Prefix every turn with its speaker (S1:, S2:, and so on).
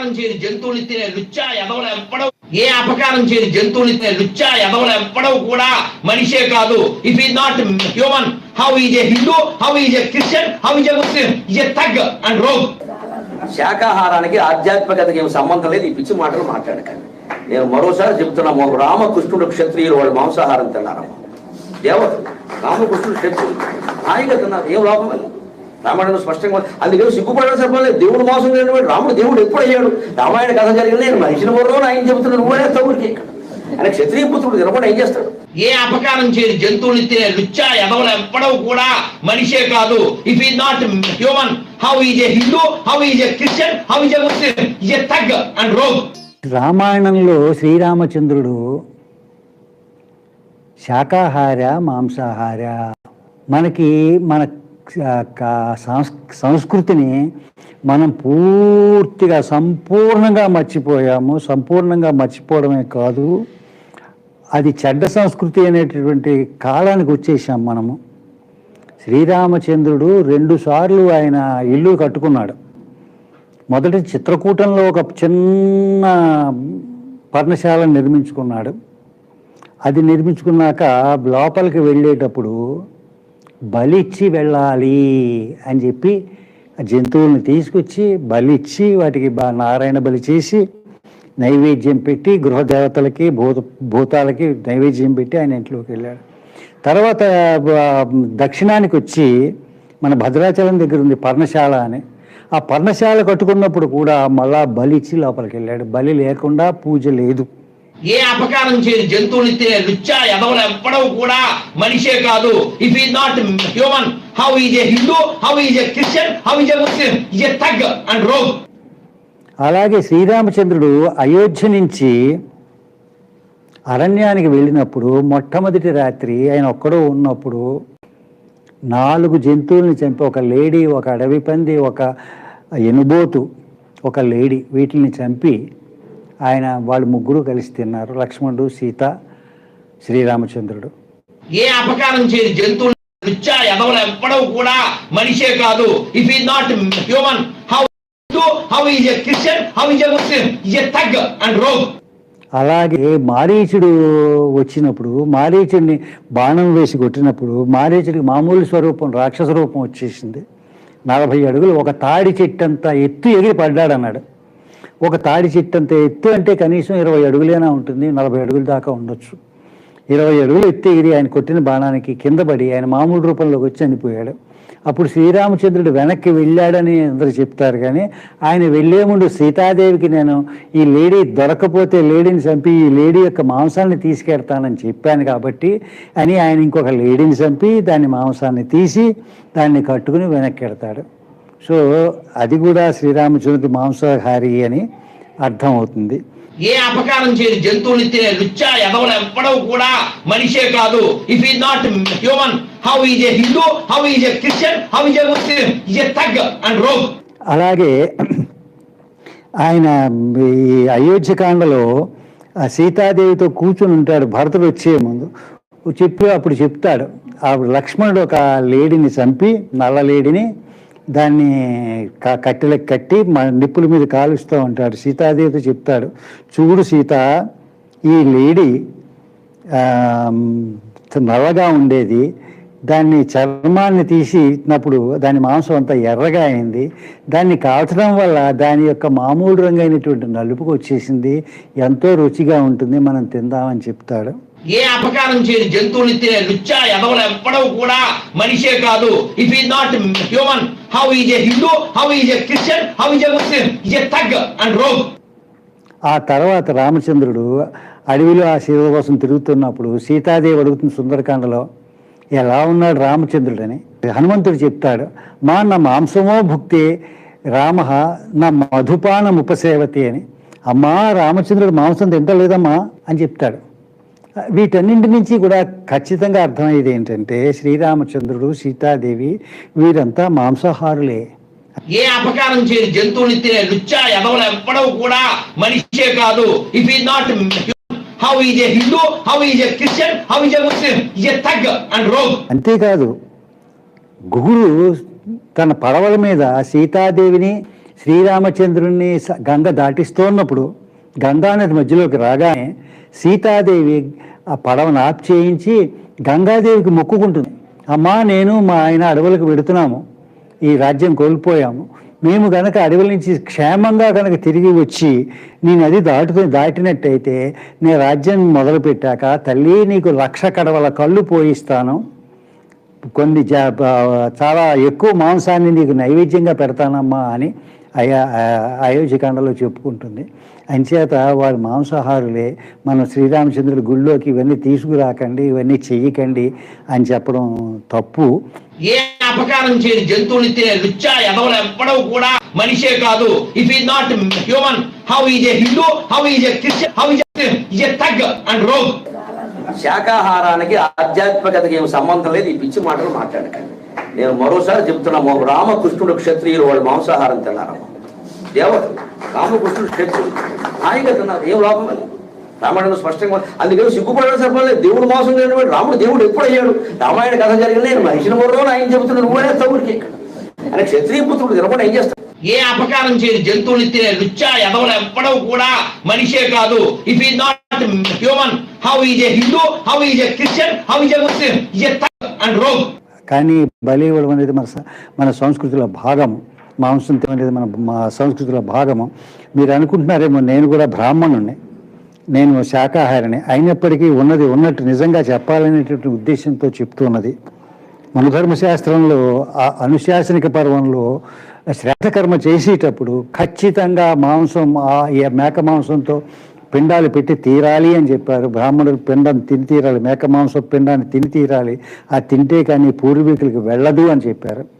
S1: అపకారం చేయని జంతువులు తినే లుచ్చా ఎదవలు ఎప్పడవు ఏ అపకారం చేయని జంతువులు తినే లుచ్చా ఎదవలు ఎప్పడవు కూడా మనిషే కాదు. If he not human how is a Hindu how is a Christian how is a Muslim is a thug and rogue
S2: శాకాహారానికి ఆధ్యాత్మికతకి ఏం సంబంధం లేదు. ఈ పిచ్చి మాటలు మాట్లాడకండి. నేను మరోసారి చెప్తున్నాము రామకృష్ణుడు క్షత్రియులు వాళ్ళు మాంసాహారం తిన్నారమ్మ. దేవతలు రామకృష్ణుడు క్షత్రియులు హాయిగా తిన్నారు. ఏం లోపం లేదు రామాయణం స్పష్టంగా. అందుకని సిగ్గుపడాల్సిన పని లేదు దేవుడు మోసం లేనివాడు రాముడు దేవుడు ఎప్పుడు అయ్యాడు? రామాయణ కథ జరిగింది. నేను మనిషిని బుర్రలో ఆయన చెబుతున్నాడు నువ్వే తగుడికి ఆయన క్షత్రియ పుత్రుడు తినకుండా ఏం చేస్తాడు?
S1: ఏ అపకారం చేయని జంతువులు తినే లుచ్చా ఎదవలు ఎప్పడవు కూడా మనిషే కాదు. If is not human how is a Hindu how is a Christian how is a Muslim is a thug and rogue
S3: రామాయణంలో శ్రీరామచంద్రుడు శాకాహార మాంసాహార. మనకి మన సంస్కృతిని మనం పూర్తిగా సంపూర్ణంగా మర్చిపోయాము. సంపూర్ణంగా మర్చిపోవడమే కాదు అది చెడ్డ సంస్కృతి అనేటటువంటి కాలానికి వచ్చేసాం మనము. శ్రీరామచంద్రుడు రెండుసార్లు ఆయన ఇల్లు కట్టుకున్నాడు. మొదటి చిత్రకూటంలో ఒక చిన్న పర్ణశాలను నిర్మించుకున్నాడు. అది నిర్మించుకున్నాక లోపలికి వెళ్ళేటప్పుడు బలిచ్చి వెళ్ళాలి అని చెప్పి జంతువులను తీసుకొచ్చి బలిచ్చి వాటికి బా- నారాయణ బలి చేసి నైవేద్యం పెట్టి గృహదేవతలకి భూత భూతాలకి నైవేద్యం పెట్టి ఆయన ఇంట్లోకి వెళ్ళాడు. తర్వాత దక్షిణానికి వచ్చి మన భద్రాచలం దగ్గర ఉంది పర్ణశాల అని. ఆ పర్ణశాల కట్టుకున్నప్పుడు కూడా మళ్ళా బలిచ్చి లోపలికి వెళ్ళాడు. బలి లేకుండా పూజ లేదు.
S1: ఏ అపకారం చేయని జంతువుని తినే లుచ్చా ఎదవలు ఎవ్వడం కూడా మనిషే కాదు. If he not human how is a Hindu how is a Christian how is a Muslim is a thug and rogue
S3: అలాగే శ్రీరామచంద్రుడు అయోధ్య నుంచి అరణ్యానికి వెళ్ళినప్పుడు మొట్టమొదటి రాత్రి ఆయన ఒక్కడో ఉన్నప్పుడు నాలుగు జంతువుల్ని చంపి ఒక లేడీ ఒక అడవి పంది ఒక ఎనుబోతు ఒక లేడీ వీటిని చంపి ఆయన వాళ్ళు ముగ్గురు కలిసి తిన్నారు. లక్ష్మణుడు సీత శ్రీరామచంద్రుడు.
S1: ఏ అపకారం లుచ్చా ఎదవలు ఎప్పడవు కూడా మనిషే కాదు. If is not human how how is a Christian how is a Muslim is a thug and rogue
S3: అలాగే మారీచుడు వచ్చినప్పుడు మారీచుడిని బాణం వేసి కొట్టినప్పుడు మారీచుడికి మామూలు స్వరూపం రాక్షస రూపం వచ్చేసింది. నలభై అడుగులు ఒక తాడి చెట్టంత ఎత్తు ఎగిరి పడ్డాడు అన్నాడు. ఒక తాడి చెట్టు అంత ఎత్తు అంటే కనీసం ఇరవై అడుగులైనా ఉంటుంది నలభై అడుగుల దాకా ఉండొచ్చు. ఇరవై అడుగులు ఎత్తు ఎగిరి ఆయన కొట్టిన బాణానికి కింద పడి ఆయన మామూలు రూపంలోకి వచ్చి చనిపోయాడు. అప్పుడు శ్రీరామచంద్రుడు వెనక్కి వెళ్ళాడని అందరూ చెప్తారు కానీ ఆయన వెళ్ళే ముందు సీతాదేవికి నేను ఈ లేడీ దొరకపోతే లేడీని చంపి ఈ లేడీ యొక్క మాంసాన్ని తీసుకెడతానని చెప్పాను కాబట్టి అని ఆయన ఇంకొక లేడీని చంపి దాని మాంసాన్ని తీసి దాన్ని కట్టుకుని వెనక్కి వెడతాడు సో అది కూడా శ్రీరామచంద్రుడు మాంసాహారి అని అర్థం అవుతుంది
S1: ఏ అపకారం చేయని జంతువులు తినే లుచ్చా ఎదవలు ఎప్పడవు కూడా మనిషే కాదు. If is not human how is a Hindu how is a Christian how is a Muslim is a thug and rogue
S3: అలాగే ఆయన ఈ అయోధ్యకాండలో ఆ సీతాదేవితో కూర్చుని ఉంటాడు భరతుడు వచ్చే ముందు. చెప్పి అప్పుడు చెప్తాడు అప్పుడు లక్ష్మణుడు ఒక లేడీని చంపి నల్ల లేడీని దాన్ని కట్టెలకు కట్టి మ నిప్పుల మీద కాలుస్తూ ఉంటాడు. సీతాదేవితో చెప్తాడు చూడు సీత ఈ లేడీ నల్లగా ఉండేది. దాన్ని చర్మాన్ని తీసినప్పుడు దాని మాంసం అంతా ఎర్రగా అయింది. దాన్ని కాల్చడం వల్ల దాని యొక్క మామూలు రంగు అయినటువంటి నలుపుకు వచ్చేసింది. ఎంతో రుచిగా ఉంటుంది. మనం తిందామని చెప్తాడు.
S1: ఏ అపకారం చేయని జంతువులు తినే లుచ్చా ఎదవలు ఎప్పడవు కూడా మనిషే కాదు. If he not human how is a Hindu how is a Christian how is a Muslim is a thug and rogue
S3: ఆ తర్వాత రామచంద్రుడు అడవిలో ఆ సీత కోసం తిరుగుతున్నప్పుడు సీతాదేవి అడుగుతున్న సుందరకాండలో ఎలా ఉన్నాడు రామచంద్రుడు? అని. హనుమంతుడు చెప్తాడు మా నా మాంసమో భుక్తి రామ నా మధుపానం ఉపసేవతి అని. అమ్మా రామచంద్రుడు మాంసం తింటలేదమ్మా అని చెప్తాడు. వీటన్నింటి నుంచి కూడా ఖచ్చితంగా అర్థమయ్యేది ఏంటంటే శ్రీరామచంద్రుడు సీతాదేవి వీరంతా మాంసాహారులే.
S1: ఏ అపకారం చేయని జంతువులు తినే లుచ్చా ఎదవలు ఎప్పడవు కూడా మనిషే కాదు. If is not how is a Hindu how is a Christian how is a Muslim is a thug and rogue
S3: అంతేకాదు గుహుడు తన పడవల మీద సీతాదేవిని శ్రీరామచంద్రుణ్ణి స- గంగ దాటిస్తున్నప్పుడు గంగా నది మధ్యలోకి రాగానే సీతాదేవి ఆ పడవను ఆప్ చేయించి గంగాదేవికి మొక్కుకుంటుంది. అమ్మా నేను మా ఆయన అడవులకు వెడుతున్నాము. ఈ రాజ్యం కోల్పోయాము. మేము గనక అడవుల నుంచి క్షేమంగా కనుక తిరిగి వచ్చి నీ నది దాటుకుని దాటినట్టయితే నేను రాజ్యం మొదలుపెట్టాక తల్లి నీకు లక్ష కడవల కళ్ళు పోయిస్తాను. కొన్ని చాలా ఎక్కువ మాంసాన్ని నీకు నైవేద్యంగా పెడతానమ్మా అని అయా అయోధ్యకాండలో చెప్పుకుంటుంది. అంచేత వారు మాంసాహారులే మన శ్రీరామచంద్రుడి గుళ్ళోకి ఇవన్నీ తీసుకురాకండి ఇవన్నీ చెయ్యకండి అని చెప్పడం తప్పు.
S1: ఏ అపకారం చేయని జంతువుని తినే లుచ్చా ఎదవలు ఎవ్వడవు కూడా మనిషే కాదు. If is not human how is a Hindu how is a Christian how is is a thug and rogue
S2: శాకాహారానికి ఆధ్యాత్మికతకి ఏం సంబంధం లేదు. ఈ పిచ్చి మాటలు మాట్లాడకండి. నేను మరోసారి చెప్తున్నా రామకృష్ణుడు క్షత్రియులు వాళ్ళు మాంసాహారం తిన్నారమ్మ. దేవతలు రామకృష్ణుడు క్షత్రుడు హాయిగా తిన్నారు ఏం లోపం లేదు రామాయణం స్పష్టంగా అందుకని సిగ్గుపడడం సరిపోలేదు. దేవుడు మోసం చేయడం రాముడు దేవుడు ఎప్పుడు అయ్యాడు? రామాయణ కథ జరిగింది నేను మనిషిని మరో ఆయన చెబుతున్నాడు నువ్వే తగుడికి ఇక్కడ ఆయన క్షత్రియ పుత్రుడు తినకుండా ఏం చేస్తాడు?
S1: ఏ అపకారం చేయని జంతువుని తినే లుచ్చా ఎదవలు ఎవ్వడవు కూడా మనిషే కాదు. If is not human how is a Hindu how is a Christian how is a Muslim is a and rogue.
S3: కానీ బలి ఇవ్వడం అనేది మన మన సంస్కృతిలో భాగము మాంసం అనేది మన మా సంస్కృతిలో భాగము. మీరు అనుకుంటున్నారేమో నేను కూడా బ్రాహ్మణుణ్ణి. నేను శాకాహారిని. అయినప్పటికీ ఉన్నది ఉన్నట్టు నిజంగా చెప్పాలనేటువంటి ఉద్దేశంతో చెప్తున్నది. మనధర్మ శాస్త్రంలో ఆ అనుశాసనిక పర్వంలో శ్రాద్ధకర్మ చేసేటప్పుడు ఖచ్చితంగా మాంసం ఆ ఈ మేక మాంసంతో పిండాలు పెట్టి తీరాలి అని చెప్పారు. బ్రాహ్మణులు పిండం తిని తీరాలి. మేక మాంసం పిండాన్ని తిని తీరాలి. ఆ తింటే కానీ పూర్వీకులకి వెళ్ళదు అని చెప్పారు.